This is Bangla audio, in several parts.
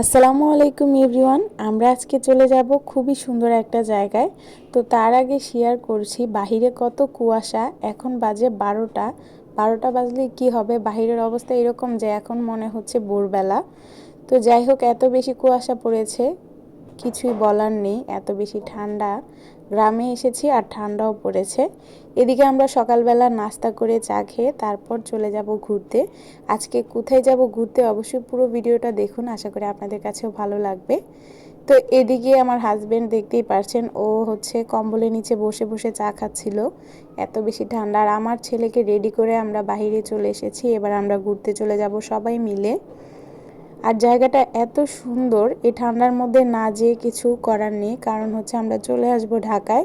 আসসালামু আলাইকুম এভরিওয়ান, আমরা আজকে চলে যাব খুবই সুন্দর একটা জায়গায়। তো তার আগে শেয়ার করছি, বাহিরে কত কুয়াশা, এখন বাজে বারোটা। বারোটা বাজলে কি হবে? বাহিরের অবস্থা এরকম যে এখন মনে হচ্ছে ভোরবেলা। তো যাই হোক, এত বেশি কুয়াশা পড়েছে, কিছুই বলার নেই, এত বেশি ঠান্ডা। গ্রামে এসেছি আর ঠান্ডাও পড়েছে। এদিকে আমরা সকালবেলা নাস্তা করে চা খেয়ে তারপর চলে যাব ঘুরতে। আজকে কোথায় যাব ঘুরতে অবশ্যই পুরো ভিডিওটা দেখুন, আশা করি আপনাদের কাছেও ভালো লাগবে। তো এদিকে আমার হাজব্যান্ড দেখতেই পারছেন, ও হচ্ছে কম্বলের নিচে বসে বসে চা খাচ্ছিল। এত বেশি ঠান্ডা। আর আমার ছেলেকে রেডি করে আমরা বাহিরে চলে এসেছি। এবার আমরা ঘুরতে চলে যাব সবাই মিলে। আর জায়গাটা এত সুন্দর এই ঠান্ডার মধ্যে না যেয়ে কিছু করার নেই, কারণ হচ্ছে আমরা চলে আসব ঢাকায়।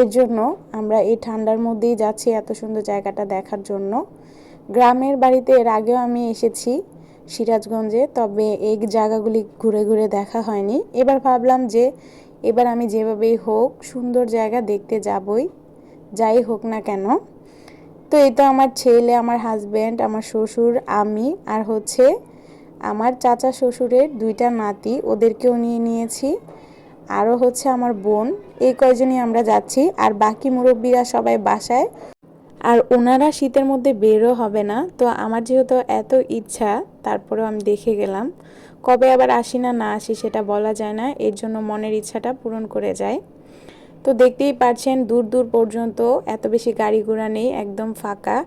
এর জন্য আমরা এই ঠান্ডার মধ্যেই যাচ্ছি এত সুন্দর জায়গাটা দেখার জন্য। গ্রামের বাড়িতে এর আগেও আমি এসেছি সিরাজগঞ্জে, তবে এই জায়গাগুলি ঘুরে ঘুরে দেখা হয়নি। এবার ভাবলাম যে এবার আমি যেভাবেই হোক সুন্দর জায়গা দেখতে যাবই, যাই হোক না কেন। তো এই তো আমার ছেলে, আমার হাজব্যান্ড আমার শ্বশুর, আমি, আর হচ্ছে আমার চাচা শ্বশুরের দুইটা নাতি, ওদেরকেও নিয়ে নিয়েছি। আরও হচ্ছে আমার বোন, এই কয়জনই আমরা যাচ্ছি। আর বাকি মুরব্বীরা সবাই বাসায়। আর ওনারা শীতের মধ্যে বেরও হবে না। তো আমার যেহেতু এত ইচ্ছা, তারপরেও আমি দেখে গেলাম। কবে আবার আসি না না আসি সেটা বলা যায় না। এর জন্য মনের ইচ্ছাটা পূরণ করে যায়। তো দেখতেই পাচ্ছেন দূর দূর পর্যন্ত এত বেশি গাড়ি ঘোড়া নেই, একদম ফাঁকা।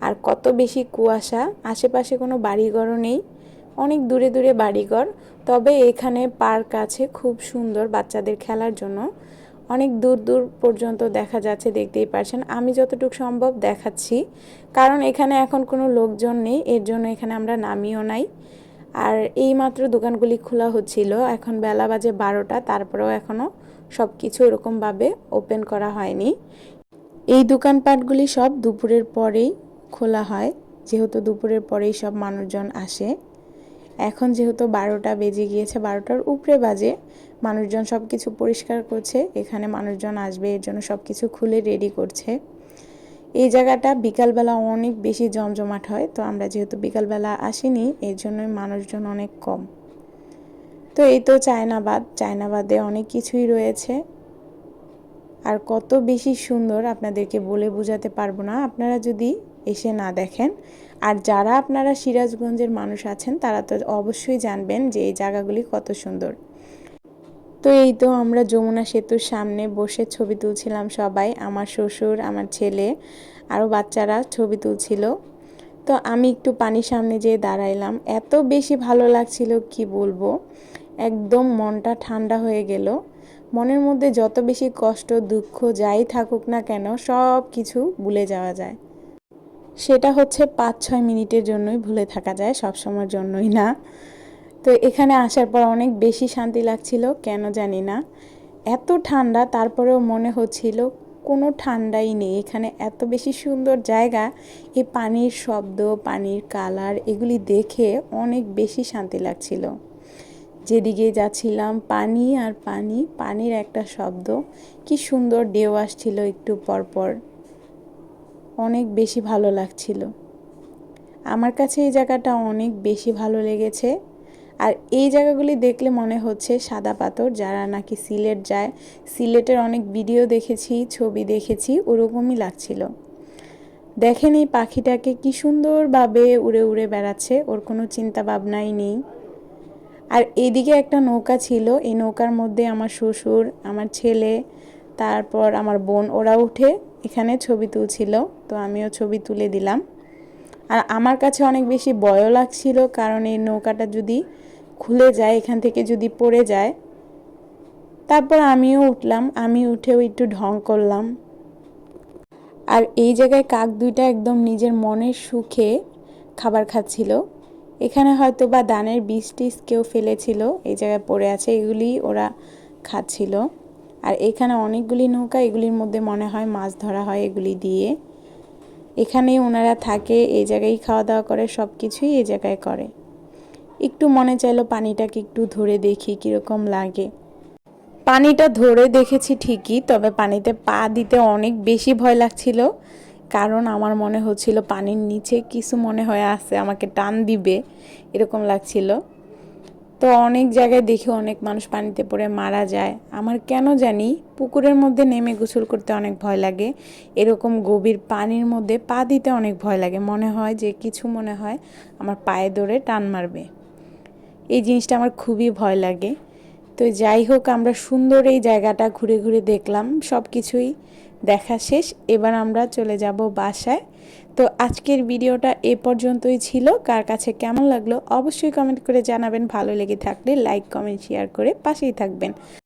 আর কত বেশি কুয়াশা, আশেপাশে কোনো বাড়িঘরও নেই। অনেক দূরে দূরে বাড়িঘর, তবে এখানে পার্ক আছে খুব সুন্দর বাচ্চাদের খেলার জন্য। অনেক দূর দূর পর্যন্ত দেখা যাচ্ছে, দেখতেই পারছেন। আমি যতটুকু সম্ভব দেখাচ্ছি, কারণ এখানে এখন কোনো লোকজন নেই, এর জন্য এখানে আমরা নামিও নাই। আর এই মাত্র দোকানগুলি খোলা হচ্ছিল, এখন বেলা বাজে বারোটা, তারপরেও এখনও সব কিছু ওরকমভাবে ওপেন করা হয়নি। এই দোকানপাটগুলি সব দুপুরের পরেই খোলা হয়, যেহেতু দুপুরের পরেই সব মানুষজন আসে। এখন যেহেতু বারোটা বেজে গিয়েছে, বারোটার উপরে বাজে। মানুষজন সব কিছু পরিষ্কার করছে, এখানে মানুষজন আসবে, এর জন্য সব কিছু খুলে রেডি করছে। এই জায়গাটা বিকালবেলা অনেক বেশি জমজমাট হয়, তো আমরা যেহেতু বিকালবেলা আসিনি, এর জন্যই মানুষজন অনেক কম। তো এই তো চায়নাবাদ, চায়নাবাদে অনেক কিছুই রয়েছে। আর কত বেশি সুন্দর আপনাদেরকে বলে বোঝাতে পারব না। আপনারা যদি এসে না দেখেন আর যারা আপনারা সিরাজগঞ্জের মানুষ আছেন, তারা তো অবশ্যই জানবেন যে এই জায়গাগুলি কত সুন্দর। তো এই তো আমরা যমুনা সেতুর সামনে বসে ছবি তুলছিলাম সবাই, আমার শ্বশুর, আমার ছেলে, আরও বাচ্চারা ছবি তুলছিল। তো আমি একটু পানির সামনে যেয়ে দাঁড়াইলাম। এত বেশি ভালো লাগছিল, কি বলব? একদম মনটা ঠান্ডা হয়ে গেল। মনের মধ্যে যত বেশি কষ্ট, দুঃখ, যাই থাকুক না কেন, সব কিছু ভুলে যাওয়া যায়। সেটা হচ্ছে পাঁচ ছয় মিনিটের জন্যই ভুলে থাকা যায়, সব সময়ের জন্যই না। তো এখানে আসার পর অনেক বেশি শান্তি লাগছিল, কেন জানি না। এত ঠান্ডা, তারপরেও মনে হচ্ছিল কোনো ঠান্ডাই নেই। এখানে এত বেশি সুন্দর জায়গা এই পানির শব্দ, পানির কালার, এগুলি দেখে অনেক বেশি শান্তি লাগছিল। যেদিকে যাচ্ছিলাম, পানি আর পানি, পানির একটা শব্দ। কি সুন্দর ঢেউ আসছিল একটু পরপর। অনেক বেশি ভালো লাগছিল। আমার কাছে এই জায়গাটা অনেক বেশি ভালো লেগেছে। আর এই জায়গাগুলি দেখলে মনে হচ্ছে সাদা পাথর, যারা নাকি সিলেট যায়, সিলেটের অনেক ভিডিও দেখেছি, ছবি দেখেছি, ওরকমই লাগছিল। দেখেন এই পাখিটাকে কি সুন্দরভাবে উড়ে উড়ে বেড়াচ্ছে, ওর কোনো চিন্তা ভাবনাই নেই। আর এদিকে একটা নৌকা ছিল, এই নৌকার মধ্যে আমার শ্বশুর, আমার ছেলে, তারপর আমার বোন ওরা উঠে এখানে ছবি তুলছিল, তো আমিও ছবি তুলে দিলাম। আর আমার কাছে অনেক বেশি ভয়ও লাগছিল, কারণ এই নৌকাটা যদি খুলে যায়, এখান থেকে যদি পড়ে যায়, তারপর আমিও উঠলাম, আমি উঠেও একটু ঢং করলাম। আর এই জায়গায় কাক দুইটা একদম নিজের মনের সুখে খাবার খাচ্ছিল। এখানে হয়তো বা দানের বীজ টিজ কেউ ফেলেছিল, এই জায়গায় পড়ে আছে, এগুলি ওরা খাচ্ছিল। আর এখানে অনেকগুলি নৌকা, এগুলির মধ্যে মনে হয় মাছ ধরা হয় এগুলি দিয়ে। এখানেই ওনারা থাকে এই জায়গায় খাওয়া দাওয়া করে সব কিছুই এই জায়গায় করে। একটু মনে চাইলো পানিটাকে একটু ধরে দেখি কীরকম লাগে। পানিটা ধরে দেখেছি ঠিকই, তবে পানিতে পা দিতে অনেক বেশি ভয় লাগছিল, কারণ আমার মনে হচ্ছিল পানির নিচে কিছু মনে হয় আছে, আমাকে টান দিবে, এরকম লাগছিল। তো অনেক জায়গায় দেখি অনেক মানুষ পানিতে পড়ে মারা যায়। আমার কেন জানি পুকুরের মধ্যে নেমে গোসল করতে অনেক ভয় লাগে। এরকম গভীর পানির মধ্যে পা দিতে অনেক ভয় লাগে। মনে হয় যে কিছু মনে হয় আমার পায়ে ধরে টান মারবে। এই জিনিসটা আমার খুবই ভয় লাগে। তো যাই হোক, আমরা সুন্দর এই জায়গাটা ঘুরে ঘুরে দেখলাম। সব কিছুই দেখা শেষ। এবার আমরা চলে যাব বাসায়। তো আজকের ভিডিওটা এ পর্যন্তই ছিল। কার কাছে কেমন লাগল অবশ্যই কমেন্ট করে জানাবেন। ভালো লেগে থাকলে লাইক কমেন্ট শেয়ার করে পাশেই থাকবেন।